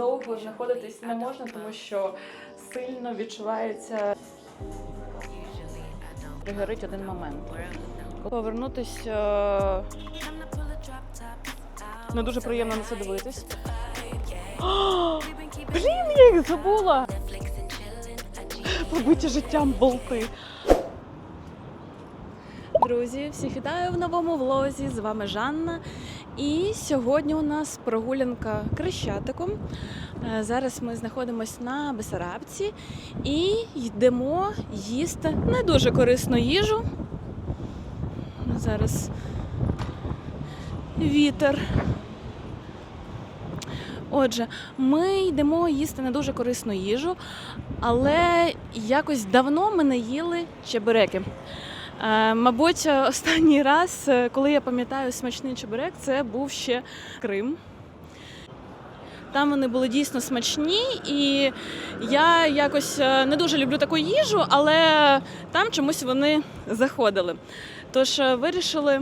довго знаходитись не можна, тому що сильно відчувається. Пригорить один момент. Повернутись не дуже приємно на це дивитись. Блін, я їх забула! Побиті життям болти. Друзі, всіх вітаю в новому влозі. З вами Жанна. І сьогодні у нас прогулянка Крещатиком. Е, Зараз ми знаходимося на Бесарабці і йдемо їсти не дуже корисну їжу. Зараз вітер. Отже, ми йдемо їсти не дуже корисну їжу, але якось давно ми не їли чебуреки. Е, Мабуть, останній раз, е, коли я пам'ятаю смачний чебурек, це був ще Крим. Там вони були дійсно смачні, і я якось е, не дуже люблю таку їжу, але там чомусь вони заходили. Тож е, вирішили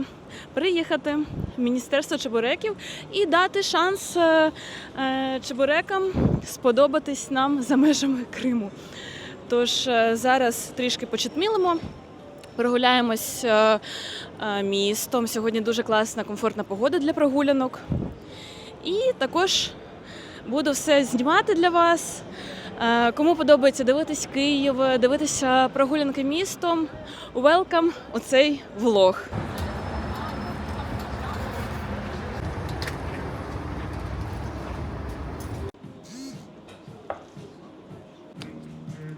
приїхати в Міністерство чебуреків і дати шанс е, е, чебурекам сподобатись нам за межами Криму. Тож е, зараз трішки почетмілимо. Прогуляємось е, е, містом. Сьогодні дуже класна, комфортна погода для прогулянок. І також буду все знімати для вас. Е, Кому подобається дивитись Київ, дивитися прогулянки містом, welcome у цей влог.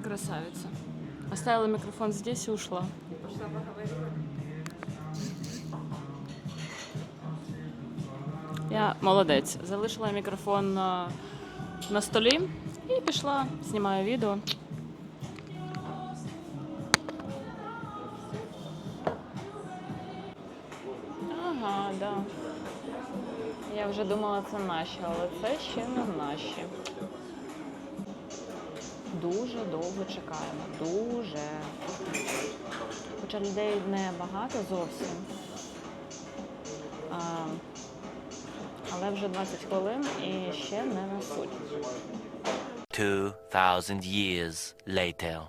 Красавица. Оставила микрофон здесь и ушла. Я молодець. Залишила мікрофон на, на столі і пішла, знімаю відео. Ага, да. Я вже думала, це наші, але це ще не наші. Дуже довго чекаємо. Дуже. Хоча людей не багато зовсім. А, але вже 20 хвилин і ще не несуть. 2,000 years later.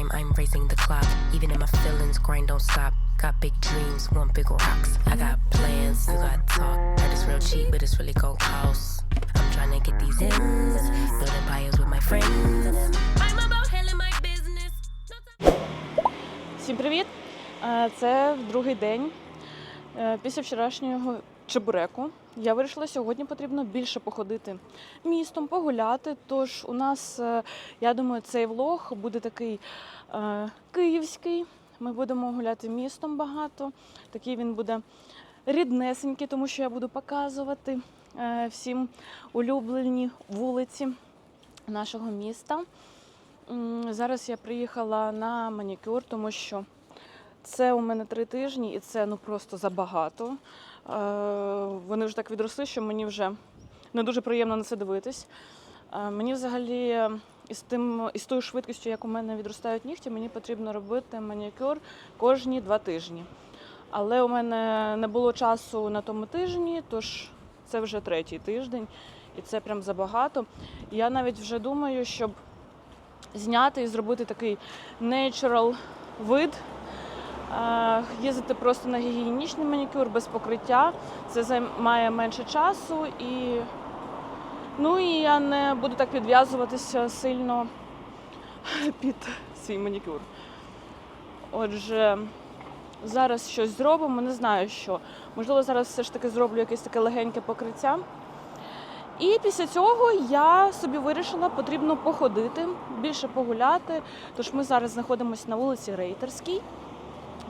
time? I'm racing the clock. Even in my feelings, grind don't stop. Got big dreams, want big rocks. I got plans, you got talk. Heard it's real cheap, but it's really gon' cost. I'm trying to get these ends, build empires with my friends. I'm about handling my business. Всім привіт! Е, Це другий день е, після вчорашнього чебуреку. Я вирішила, сьогодні потрібно більше походити містом, погуляти. Тож у нас, е, я думаю, цей влог буде такий е, київський. Ми будемо гуляти містом багато. Такий він буде ріднесенький, тому що я буду показувати е, всім улюблені вулиці нашого міста. Зараз я приїхала на манікюр, тому що це у мене три тижні, і це ну просто забагато. Е, Вони вже так відросли, що мені вже не дуже приємно на це дивитись. Е, Мені взагалі із тим із тою швидкістю, як у мене відростають нігті, мені потрібно робити манікюр кожні два тижні. Але у мене не було часу на тому тижні, тож це вже третій тиждень, і це прям забагато. Я навіть вже думаю, щоб зняти і зробити такий natural вид їздити просто на гігієнічний манікюр без покриття. Це займає менше часу і, ну, і я не буду так підв'язуватися сильно під свій манікюр. Отже, зараз щось зробимо, не знаю що. Можливо, зараз все ж таки зроблю якесь таке легеньке покриття. І після цього я собі вирішила, потрібно походити, більше погуляти. Тож ми зараз знаходимося на вулиці Рейтерській.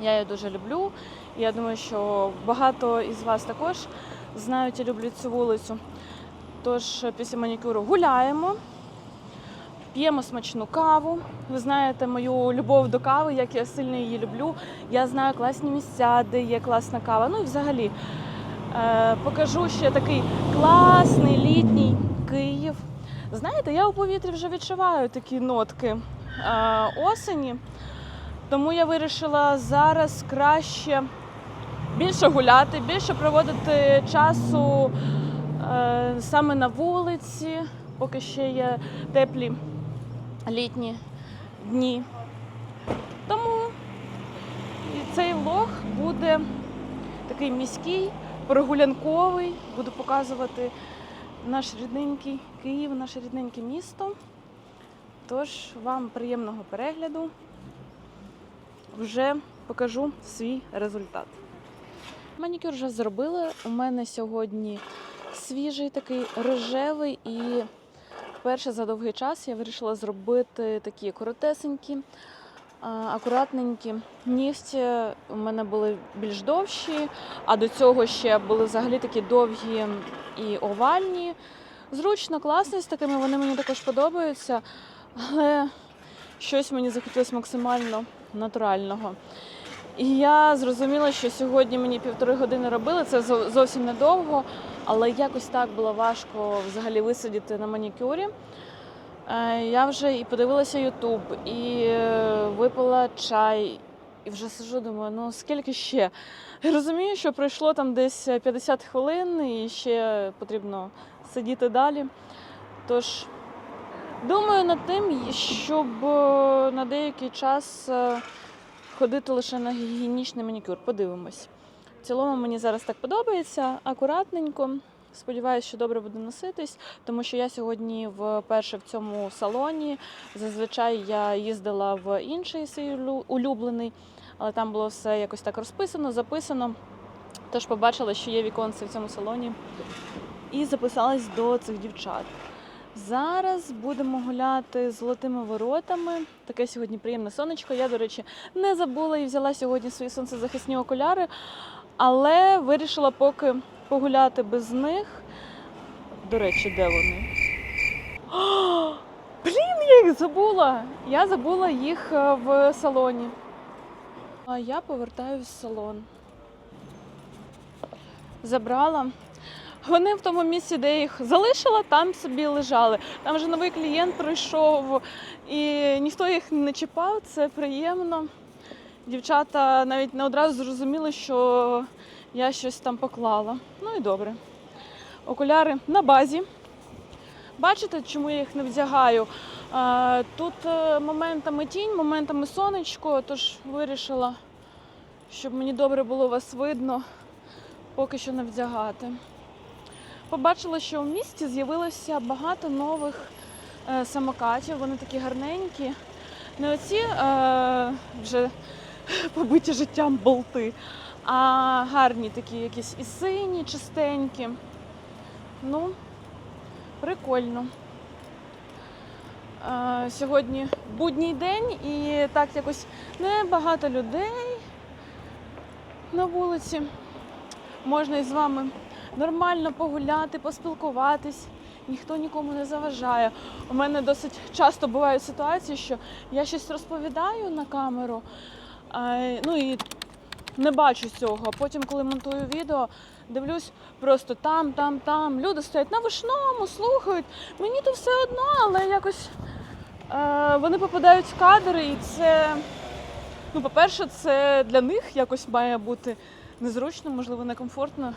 Я її дуже люблю. Я думаю, що багато із вас також знають і люблять цю вулицю. Тож після манікюру гуляємо, п'ємо смачну каву. Ви знаєте мою любов до кави, як я сильно її люблю. Я знаю класні місця, де є класна кава. Ну і взагалі е, покажу ще такий класний літній Київ. Знаєте, я у повітрі вже відчуваю такі нотки е, осені. Тому я вирішила зараз краще більше гуляти, більше проводити часу е, саме на вулиці, поки ще є теплі літні дні. Тому цей влог буде такий міський, прогулянковий. Буду показувати наш рідненький Київ, наше рідненьке місто. Тож вам приємного перегляду. Вже покажу свій результат. Манікюр вже зробили. У мене сьогодні свіжий такий рожевий і вперше за довгий час я вирішила зробити такі коротесенькі, акуратненькі. Нігті у мене були більш довші, а до цього ще були взагалі такі довгі і овальні. Зручно, класно з такими, вони мені також подобаються, але щось мені захотілося максимально натурального. І я зрозуміла, що сьогодні мені півтори години робили, це зовсім недовго, але якось так було важко взагалі висидіти на манікюрі. Е, Я вже і подивилася Ютуб, і е, випила чай, і вже сижу, думаю, ну скільки ще? Розумію, що пройшло там десь 50 хвилин і ще потрібно сидіти далі. Тож думаю над тим, щоб е, на деякий час е, ходити лише на гігієнічний манікюр. Подивимось. В цілому мені зараз так подобається, акуратненько. Сподіваюся, що добре буде носитись, тому що я сьогодні вперше в цьому салоні. Зазвичай я їздила в інший свій улюблений, але там було все якось так розписано, записано. Тож побачила, що є віконце в цьому салоні, і записалась до цих дівчат. Зараз будемо гуляти золотими воротами. Таке сьогодні приємне сонечко. Я, до речі, не забула і взяла сьогодні свої сонцезахисні окуляри, але вирішила поки погуляти без них. До речі, де вони? О, блін, я їх забула! Я забула їх е, в салоні. А я повертаюсь в салон. Забрала. Вони в тому місці, де їх залишила, там собі лежали. Там вже новий клієнт прийшов, і ніхто їх не чіпав, це приємно. Дівчата навіть не одразу зрозуміли, що я щось там поклала. Ну і добре. Окуляри на базі. Бачите, чому я їх не вдягаю? Тут е, моментами тінь, моментами сонечко, тож вирішила, щоб мені добре було вас видно, поки що не вдягати. Побачила, що в місті з'явилося багато нових е, самокатів. Вони такі гарненькі. Не оці е, вже побиті життям болти, а гарні такі якісь і сині, чистенькі. Ну, прикольно. Е, сьогодні будній день і так якось небагато людей на вулиці. Можна із вами нормально погуляти, поспілкуватись. Ніхто нікому не заважає. У мене досить часто бувають ситуації, що я щось розповідаю на камеру, ну і не бачу цього. Потім, коли монтую відео, дивлюсь просто там, там, там. Люди стоять на вишному, слухають. Мені то все одно, але якось вони попадають в кадр, і це, ну, по-перше, це для них якось має бути незручно, можливо, некомфортно,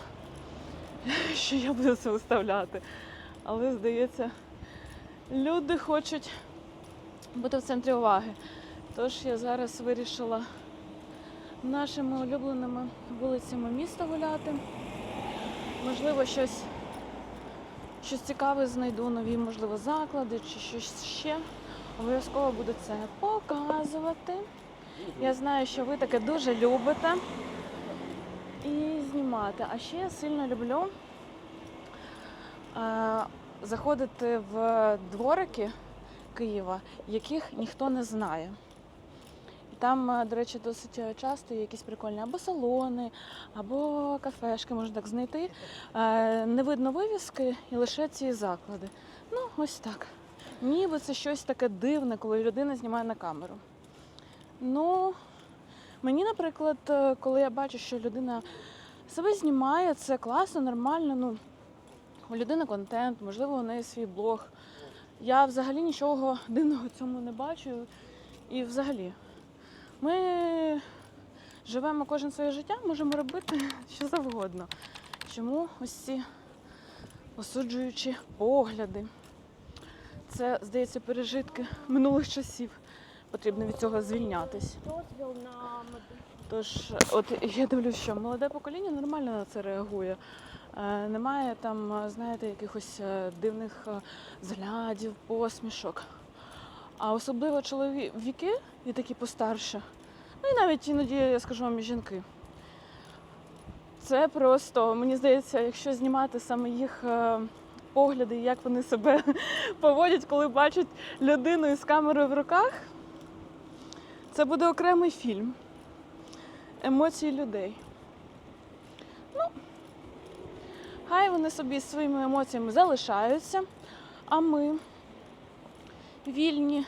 що я буду це виставляти. Але здається, люди хочуть бути в центрі уваги. Тож я зараз вирішила нашими улюбленими вулицями міста гуляти. Можливо, щось, щось цікаве знайду, нові, можливо, заклади чи щось ще. Обов'язково буду це показувати. Я знаю, що ви таке дуже любите і знімати. А ще я сильно люблю е, заходити в дворики Києва, яких ніхто не знає. Там, е, до речі, досить е, часто є якісь прикольні або салони, або кафешки можна так знайти. Е, Не видно вивіски і лише ці заклади. Ну, ось так. Ніби це щось таке дивне, коли людина знімає на камеру. Ну, мені, наприклад, е, коли я бачу, що людина себе знімає, це класно, нормально. Ну, у людини контент, можливо, у неї свій блог. Я взагалі нічого дивного в цьому не бачу. І взагалі, ми живемо кожен своє життя, можемо робити що завгодно. Чому ось ці осуджуючі погляди? Це, здається, пережитки минулих часів. Потрібно від цього звільнятись. дозвіл на. Тож, от я дивлюсь, що молоде покоління нормально на це реагує. Е, немає там, знаєте, якихось е, дивних е, взглядів, посмішок. А особливо чоловіки і такі постарше, ну і навіть іноді, я скажу вам, і жінки. Це просто, мені здається, якщо знімати саме їх е, погляди, як вони себе поводять, коли бачать людину із камерою в руках, це буде окремий фільм емоції людей. Ну, хай вони собі своїми емоціями залишаються, а ми вільні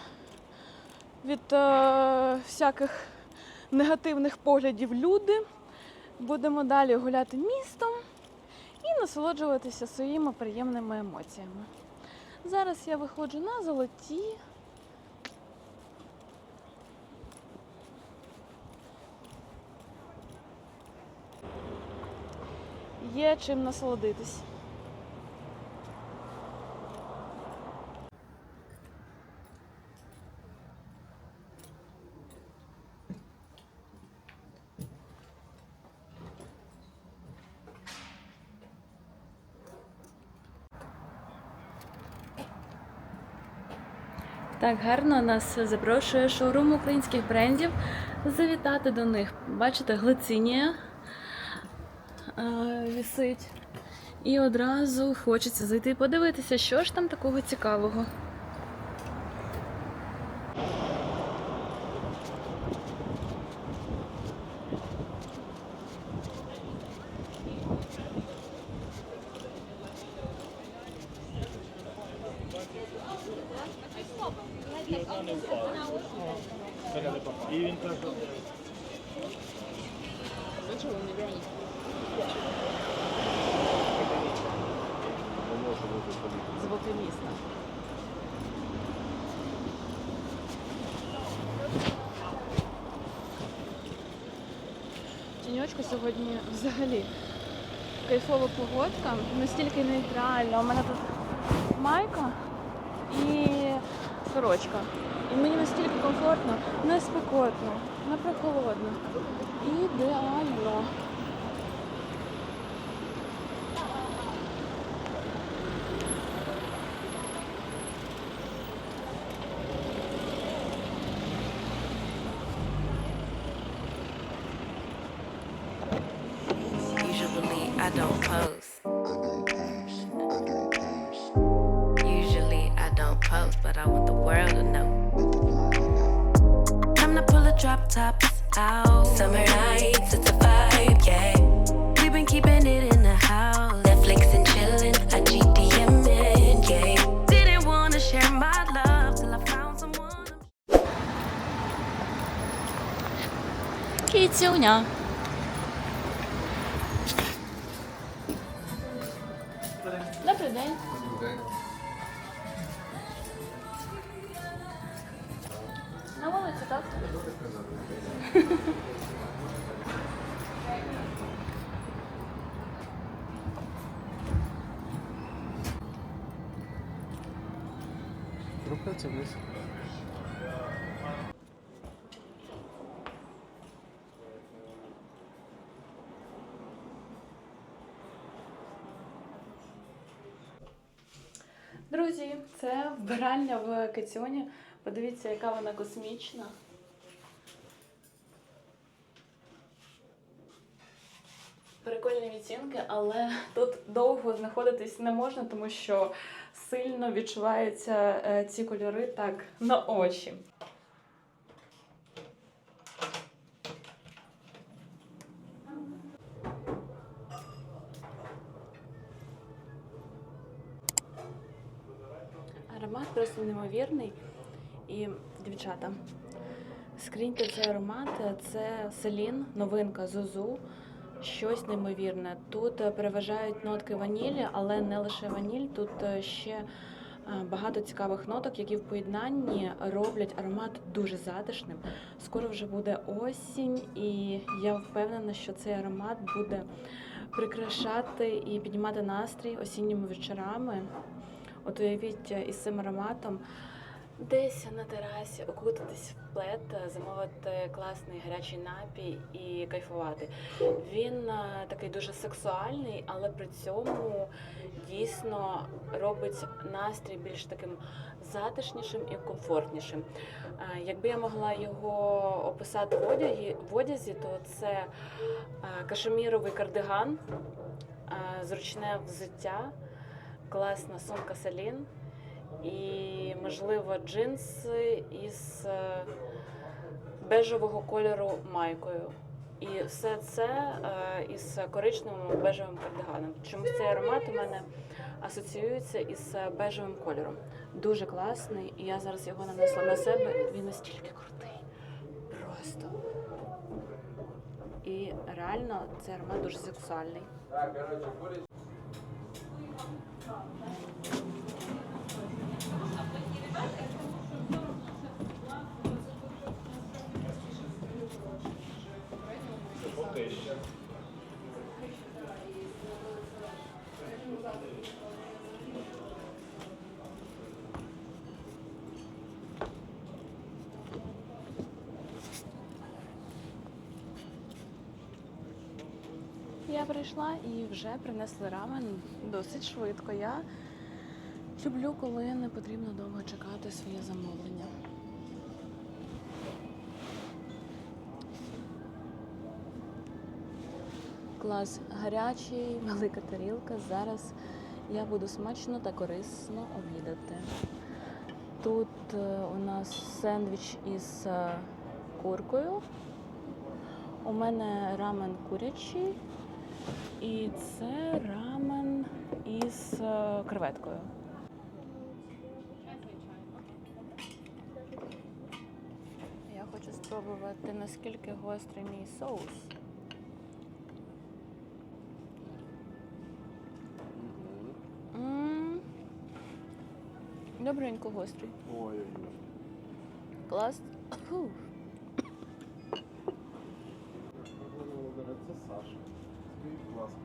від е, всяких негативних поглядів люди. Будемо далі гуляти містом і насолоджуватися своїми приємними емоціями. Зараз я виходжу на золоті. Є чим насолодитись. Так гарно нас запрошує шоурум українських брендів завітати до них. Бачите, глицинія вісить. І одразу хочеться зайти і подивитися, що ж там такого цікавого. Звуки міста. Тіньочку сьогодні взагалі кайфова погодка, настільки нейтральна. У мене тут майка і сорочка. І мені настільки комфортно, не спекотно, не прохолодно. Ідеально. knows, but I want the world to know. Time to pull the drop tops out. Summer nights, it's a vibe, yeah. We've been keeping it in the house. Netflix and chilling, I GDM and yeah. Didn't wanna share my love till I found someone. Kids, you know. Друзі, це вбиральня в Кетьоні. Подивіться, яка вона космічна. Прикольні відтінки, але тут довго знаходитись не можна, тому що сильно відчуваються е, ці кольори так на очі. Аромат просто неймовірний. І, дівчата, скріньте цей аромат. Це Селін, новинка Зузу. Щось неймовірне. Тут е, переважають нотки ванілі, але не лише ваніль. Тут е, ще е, багато цікавих ноток, які в поєднанні роблять аромат дуже затишним. Скоро вже буде осінь, і я впевнена, що цей аромат буде прикрашати і піднімати настрій осінніми вечорами. От уявіть е, із цим ароматом десь на терасі окутатись в плед, е, замовити класний гарячий напій і кайфувати. Він е, такий дуже сексуальний, але при цьому дійсно робить настрій більш таким затишнішим і комфортнішим. Якби я могла його описати в одязі, в одязі то це кашеміровий кардиган, зручне взуття класна сумка Селін і, можливо, джинси із е, бежевого кольору майкою. І все це е, із коричневим бежевим кардиганом. Чомусь цей аромат у мене асоціюється із е, бежевим кольором. Дуже класний, і я зараз його нанесла на себе. Він настільки крутий. Просто. І реально цей аромат дуже сексуальний. Я прийшла і вже принесли рамен досить швидко. Я люблю, коли не потрібно довго чекати своє замовлення. Клас гарячий, велика тарілка. Зараз я буду смачно та корисно обідати. Тут е, у нас сендвіч із е, куркою. У мене рамен курячий. І це рамен із е, креветкою. Я хочу спробувати, наскільки гострий мій соус. Добренько гострий. Ой, Клас. Це Саша. Будь ласка.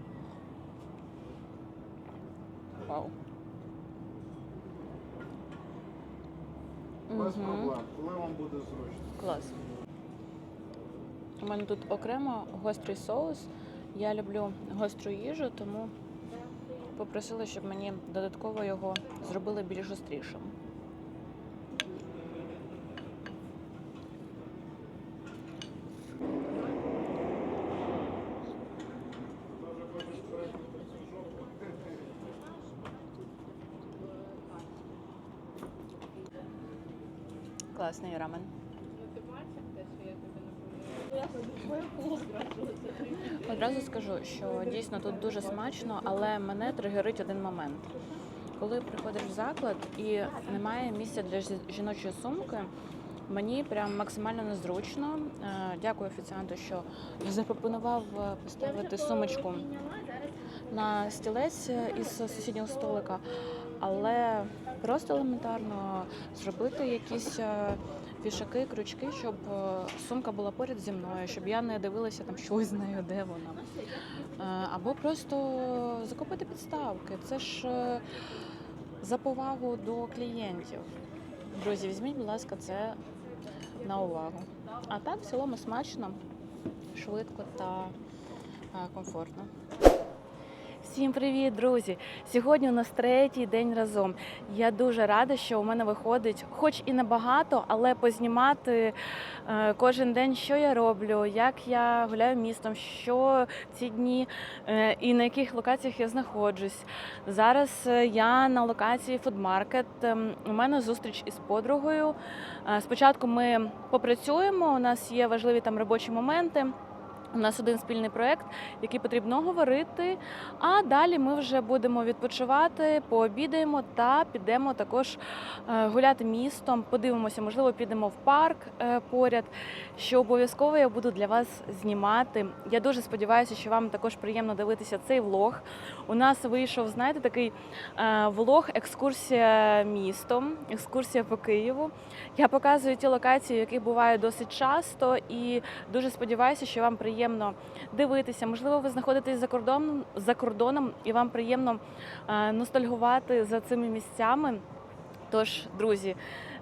Вау. Без Мгм. проблем. Коли вам буде зручно? Клас. У мене тут окремо гострий соус. Я люблю гостру їжу, тому попросила, щоб мені додатково його зробили більш гострішим. Класний рамен. Одразу скажу, що дійсно тут дуже смачно, але мене тригерить один момент. Коли приходиш в заклад і немає місця для жіночої сумки, мені прям максимально незручно. Е, Дякую офіціанту, що запропонував е, поставити сумочку на стілець із сусіднього столика, але просто елементарно зробити якісь е, вішаки, крючки, щоб е, сумка була поряд зі мною, щоб я не дивилася там щось з нею, де вона. Е, Або просто закупити підставки. Це ж е, за повагу до клієнтів. Друзі, візьміть, будь ласка, це на увагу. А так, в цілому смачно, швидко та е, комфортно. Всім привіт, друзі! Сьогодні у нас третій день разом. Я дуже рада, що у мене виходить, хоч і небагато, але познімати е, кожен день, що я роблю, як я гуляю містом, що ці дні е, і на яких локаціях я знаходжусь. Зараз е, я на локації фудмаркет. Ем, У мене зустріч із подругою. Спочатку ми попрацюємо. У нас є важливі там робочі моменти. У нас один спільний проєкт, який потрібно говорити. А далі ми вже будемо відпочивати, пообідаємо та підемо також е, гуляти містом. Подивимося, можливо, підемо в парк е, поряд. Що обов'язково я буду для вас знімати. Я дуже сподіваюся, що вам також приємно дивитися цей влог. У нас вийшов, знаєте, такий е, влог, екскурсія містом, екскурсія по Києву. Я показую ті локації, які бувають досить часто, і дуже сподіваюся, що вам приємно дивитися. Можливо, ви знаходитесь за кордоном за кордоном, і вам приємно е, ностальгувати за цими місцями. Тож, друзі,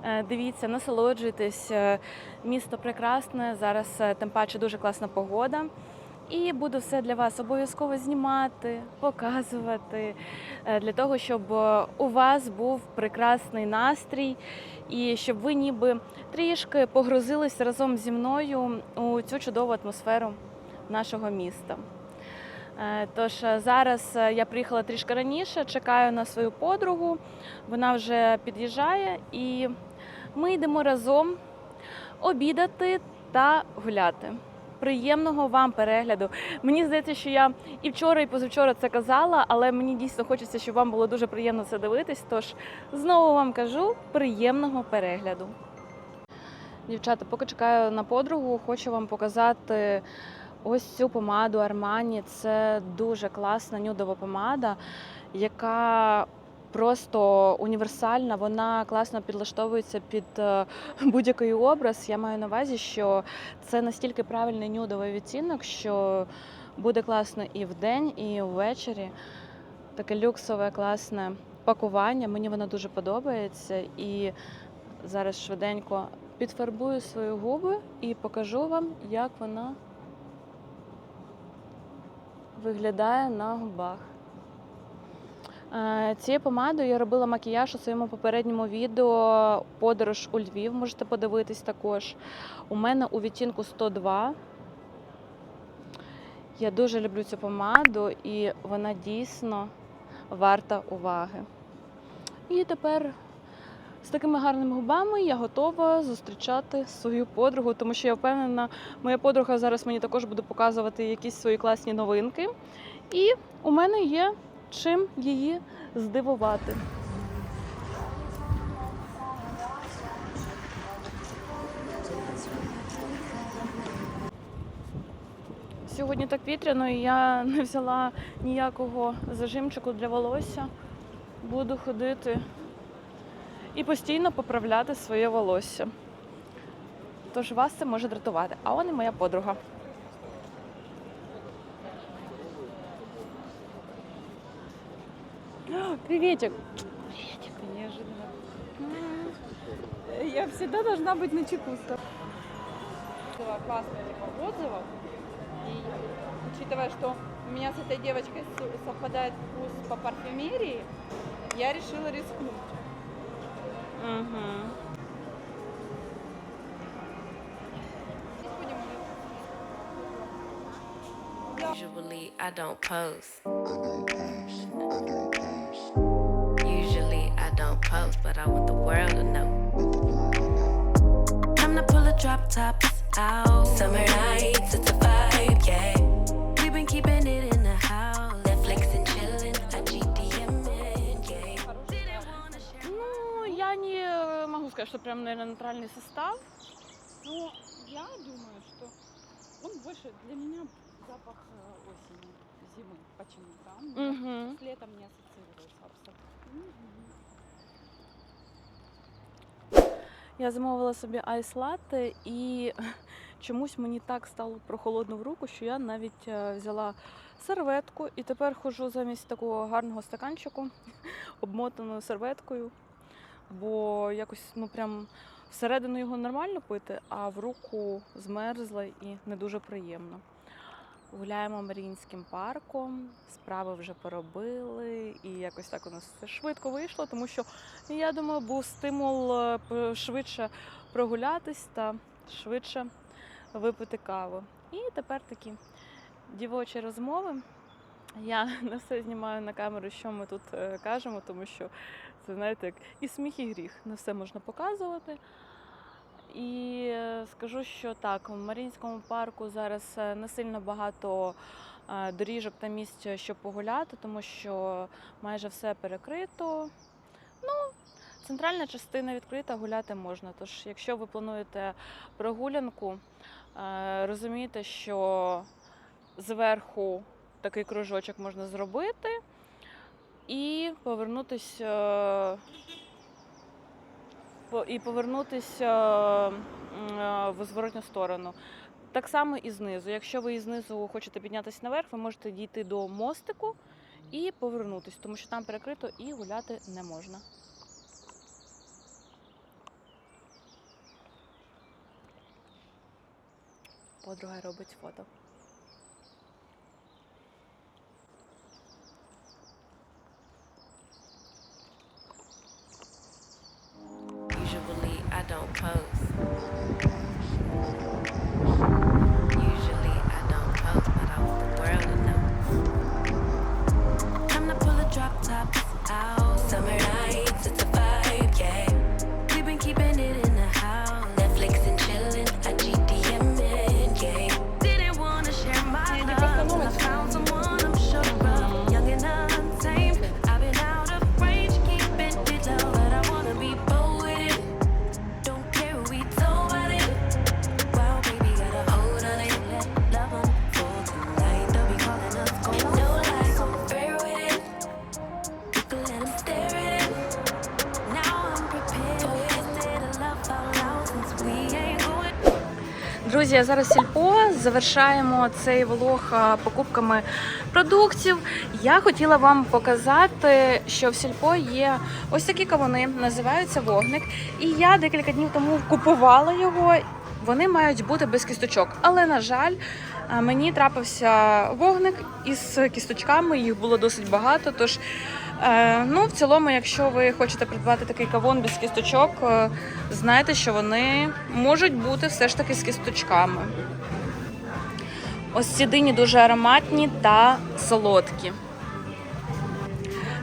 е, дивіться, насолоджуйтесь. Е, Місто прекрасне. Зараз тим паче дуже класна погода. І буду все для вас обов'язково знімати, показувати для того, щоб у вас був прекрасний настрій, і щоб ви ніби трішки погрузились разом зі мною у цю чудову атмосферу нашого міста. Е, Тож е, зараз е, я приїхала трішки раніше, чекаю на свою подругу. Вона вже під'їжджає, і ми йдемо разом обідати та гуляти. Приємного вам перегляду. Мені здається, що я і вчора, і позавчора це казала, але мені дійсно хочеться, щоб вам було дуже приємно це дивитись. Тож знову вам кажу приємного перегляду. Дівчата, поки чекаю на подругу, хочу вам показати ось цю помаду Armani. Це дуже класна нюдова помада, яка просто універсальна. Вона класно підлаштовується під е, будь-який образ. Я маю на увазі, що це настільки правильний нюдовий відтінок, що буде класно і вдень, і ввечері. Таке люксове, класне пакування. Мені воно дуже подобається. І зараз швиденько підфарбую свої губи і покажу вам, як вона виглядає на губах. Е, Цією помадою я робила макіяж у своєму попередньому відео Подорож у Львів. Можете подивитись також. У мене у відтінку 102. Я дуже люблю цю помаду, і вона дійсно варта уваги. І тепер з такими гарними губами я готова зустрічати свою подругу, тому що я впевнена, моя подруга зараз мені також буде показувати якісь свої класні новинки. І у мене є чим її здивувати. Сьогодні так вітряно, і я не взяла ніякого зажимчику для волосся. Буду ходити і постійно поправляти своє волосся. Тож вас це може дратувати. А он і моя подруга. О, Приветик! Приветик. Неожиданно. Я всегда должна быть на чеку. Классно типа, отзывов. И учитывая, что у меня с этой девочкой с- совпадает вкус по парфюмерии, я решила рискнуть. Угу. Здесь будем Usually I don't post. Usually I don't post, but I want the world to know. Time to pull a drop top out. Summer nights, it's a vibe, yeah. Ну, я не могу сказать, что прям, наверное, натуральный состав. Ну, я думаю, что он больше для меня запах э, осени, зимы почему-то. Он у меня Угу. с летом не ассоциируется абсолютно. Мгм. Я замовила собі айс латте і чомусь мені так стало прохолодно в руку, що я навіть е, взяла серветку і тепер ходжу замість такого гарного стаканчику, обмотаною серветкою, бо якось ну прям всередину його нормально пити, а в руку змерзла і не дуже приємно. Гуляємо Маріїнським парком. Справи вже поробили, і якось так у нас все швидко вийшло, тому що я думаю, був стимул е, швидше прогулятись та швидше випити каву. І тепер такі дівочі розмови. Я не все знімаю на камеру, що ми тут е, кажемо, тому що це знаєте, як і сміх, і гріх. Не все можна показувати. І е, скажу, що так, в Марінському парку зараз е, не сильно багато е, доріжок та місць, щоб погуляти, тому що майже все перекрито. Ну, центральна частина відкрита, гуляти можна. Тож, якщо ви плануєте прогулянку, е, розумійте, що зверху такий кружочок можна зробити і повернутися. е, і повернутися е, в зворотню сторону. Так само і знизу. Якщо ви і знизу хочете піднятися наверх, ви можете дійти до мостику і повернутися, тому що там перекрито і гуляти не можна. Подруга робить фото. Друзі, я зараз сільпо завершаємо цей влог покупками продуктів. Я хотіла вам показати, що в сільпо є ось такі кавуни, називаються вогник. І я декілька днів тому купувала його. Вони мають бути без кісточок. Але, на жаль, мені трапився вогник із кісточками, їх було досить багато. Тож, е, ну, в цілому, якщо ви хочете придбати такий кавун без кісточок, е, знайте, що вони можуть бути все ж таки з кісточками. Ось ці дині дуже ароматні та солодкі.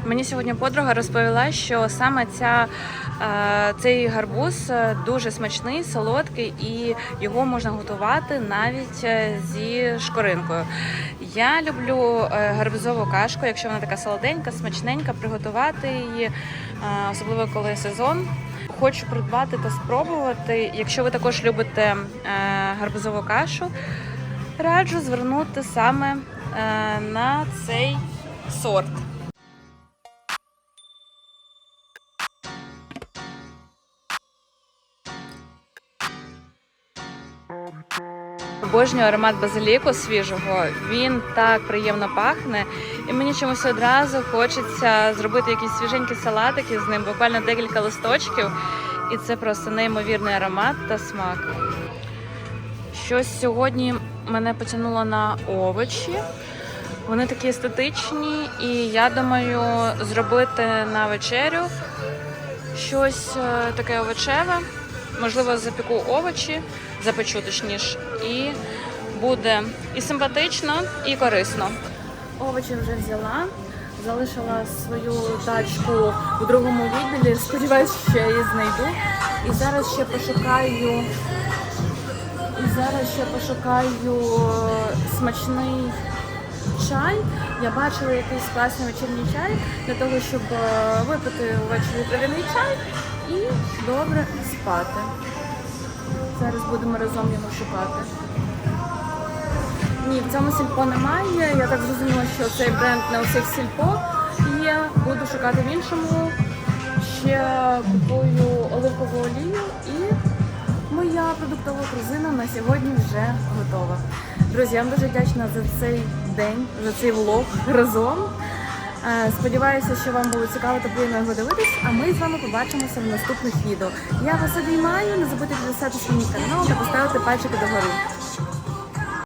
Мені сьогодні подруга розповіла, що саме ця, е, цей гарбуз е, дуже смачний, солодкий, і його можна готувати навіть е, зі шкоринкою. Я люблю е, гарбузову кашку, якщо вона така солоденька, смачненька, приготувати її, е, особливо коли сезон. Хочу придбати та спробувати. Якщо ви також любите е, гарбузову кашу, раджу звернути саме е, на цей сорт. Обожнюю аромат базиліку свіжого. Він так приємно пахне, і мені чомусь одразу хочеться зробити якісь свіженькі салатики з ним, буквально декілька листочків. І це просто неймовірний аромат та смак. Щось сьогодні мене потягнуло на овочі. Вони такі естетичні, і я думаю зробити на вечерю щось е, таке овочеве. Можливо, запеку овочі, запечу точніше, і буде і симпатично, і корисно. Овочі вже взяла, залишила свою тачку у другому відділі. Сподіваюсь, я її знайду. І зараз ще пошукаю. І зараз ще пошукаю е, смачний чай. Я бачила якийсь класний вечірній чай для того, щоб е, випити ввечері трав'яний чай і добре спати. Зараз будемо разом його шукати. Ні, в цьому сільпо немає. Я так зрозуміла, що цей бренд не у всіх сільпо є. Буду шукати в іншому. Ще купую оливкову олію і моя продуктова корзина на сьогодні вже готова. Друзі, я вам дуже вдячна за цей день, за цей влог разом. Е, Сподіваюся, що вам було цікаво та приємно його дивитись, а ми з вами побачимося в наступних відео. Я вас обіймаю, не забудьте підписатися на мій канал та поставити пальчики догори.